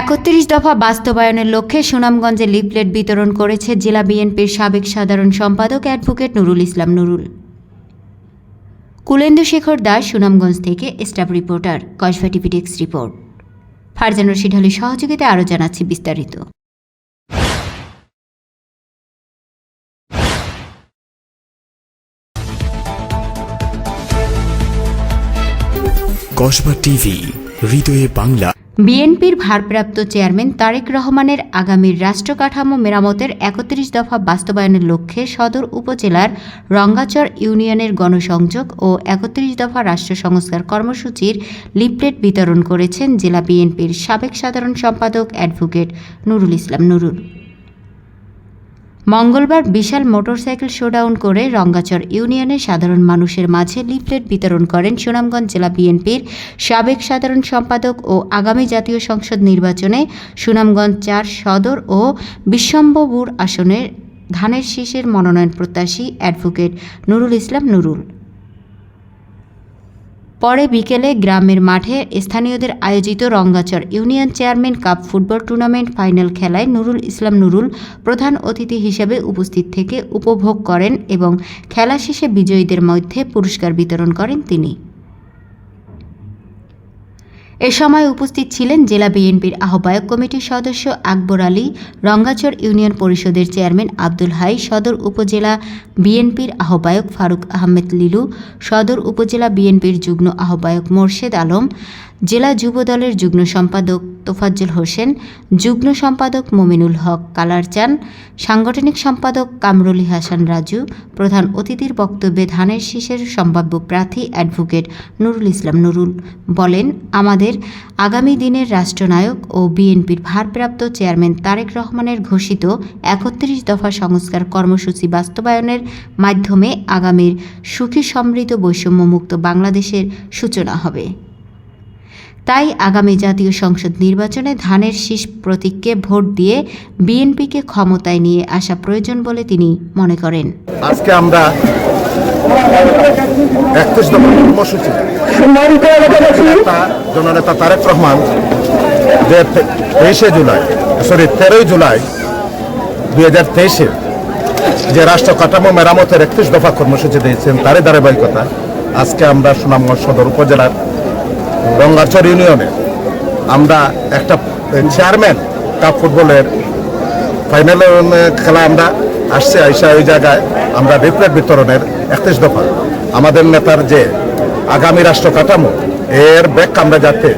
একত্রিশ দফা বাস্তবায়নের লক্ষ্যে সুনামগঞ্জে লিফলেট বিতরণ করেছে জেলা বিএনপির সাবেক সাধারণ সম্পাদক অ্যাডভোকেট নুরুল ইসলাম নুরুল। কুলেন্দু শেখর দাস, সুনামগঞ্জ থেকে staff reporter, Kasba TV report. Farzan Rashid আলীর সহযোগিতায় আরও জানাচ্ছি বিস্তারিত। কসবা টিভি, হৃদয়ে বাংলা। বিএনপির ভারপ্রাপ্ত চেয়ারম্যান তারেক রহমানের আগামীর রাষ্ট্রকাঠামো মেরামতের একত্রিশ দফা বাস্তবায়নের লক্ষ্যে সদর উপজেলার রঙ্গাচর ইউনিয়নের গণসংযোগ ও একত্রিশ দফা রাষ্ট্র সংস্কার কর্মসূচির লিপলেট বিতরণ করেছেন জেলা বিএনপির সাবেক সাধারণ সম্পাদক অ্যাডভোকেট নুরুল ইসলাম নুরুল। মঙ্গলবার বিশাল মোটরসাইকেল শোডাউন করে রঙ্গাচর ইউনিয়নের সাধারণ মানুষের মাঝে লিফলেট বিতরণ করেন সুনামগঞ্জ জেলা বিএনপির সাবেক সাধারণ সম্পাদক ও আগামী জাতীয় সংসদ নির্বাচনে সুনামগঞ্জ চার সদর ও বিশ্বম্বপুর আসনের ধানের শীষের মনোনয়ন প্রত্যাশী অ্যাডভোকেট নুরুল ইসলাম নুরুল। পরে বিকেলে গ্রামের মাঠে স্থানীয়দের আয়োজিত Rangachar union chairman cup football tournament final খেলায় নুরুল ইসলাম নুরুল প্রধান অতিথি হিসেবে উপস্থিত থেকে উপভোগ করেন এবং খেলা শেষে বিজয়ীদের মধ্যে পুরস্কার বিতরণ করেন তিনি। এ সময় উপস্থিত ছিলেন জেলা বিএনপির আহ্বায়ক কমিটির সদস্য আকবর আলী, রঙ্গাচর ইউনিয়ন পরিষদের চেয়ারম্যান আব্দুল হাই, সদর উপজেলা বিএনপির আহ্বায়ক ফারুক আহমেদ লিলু, সদর উপজেলা বিএনপির যুগ্ম আহ্বায়ক মোর্শেদ আলম জেলা যুব দলের যুগ্ম সম্পাদক তোফাজ্জল হোসেন, যুগ্ম সম্পাদক মোমিনুল হক কালারচান সাংগঠনিক সম্পাদক কামরুলি হাসান রাজু, প্রধান অতিথির বক্তব্যে ধানের শীষের সম্ভাব্য প্রার্থী অ্যাডভোকেট নুরুল ইসলাম নুরুল বলেন, আমাদের আগামী দিনের রাষ্ট্রনায়ক ও বিএনপির ভারপ্রাপ্ত চেয়ারম্যান তারেক রহমানের ঘোষিত একত্রিশ দফা সংস্কার কর্মসূচি বাস্তবায়নের মাধ্যমে আগামীর সুখী সমৃদ্ধ বৈষম্যমুক্ত বাংলাদেশের সূচনা হবে। তাই আগামী জাতীয় সংসদ নির্বাচনে ধানের শীষ প্রতীককে ভোট দিয়ে বিএনপিকে ক্ষমতায় নিয়ে আসা প্রয়োজন বলে তিনি মনে করেন। আজকে আমরা জননেতা তারেক রহমান তেইশে জুলাই, সরি, তেরোই জুলাই দুই হাজার তেইশে যে রাষ্ট্র কাঠামো মেরামতের একত্রিশ দফা কর্মসূচি দিয়েছেন, তারই ধারাবাহিকতা আজকে আমরা সুনামগঞ্জ সদর উপজেলার রঙ্গাচর ইউনিয়নে আমরা একটা চেয়ারম্যান কাপ ফুটবলের ফাইনাল খেলা আমরা আসছে, আইসা ওই জায়গায় আমরা রিপ্লেট বিতরণের একত্রিশ দফা। আমাদের নেতার যে আগামী রাষ্ট্র কাঠামো, এর ব্যাখ্যা আমরা যাতে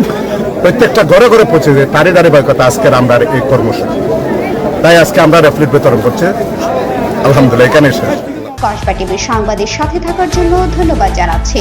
প্রত্যেকটা ঘরে ঘরে পৌঁছে যায়, তারই ধারাবাহিকতা আজকের আমরা এই কর্মসূচি। তাই আজকে আমরা রেফ্লেট বিতরণ করছি। আলহামদুলিল্লাহ এখানে শেষ। কসবা টিভির সংবাদের সাথে থাকার জন্য ধন্যবাদ জানাচ্ছি।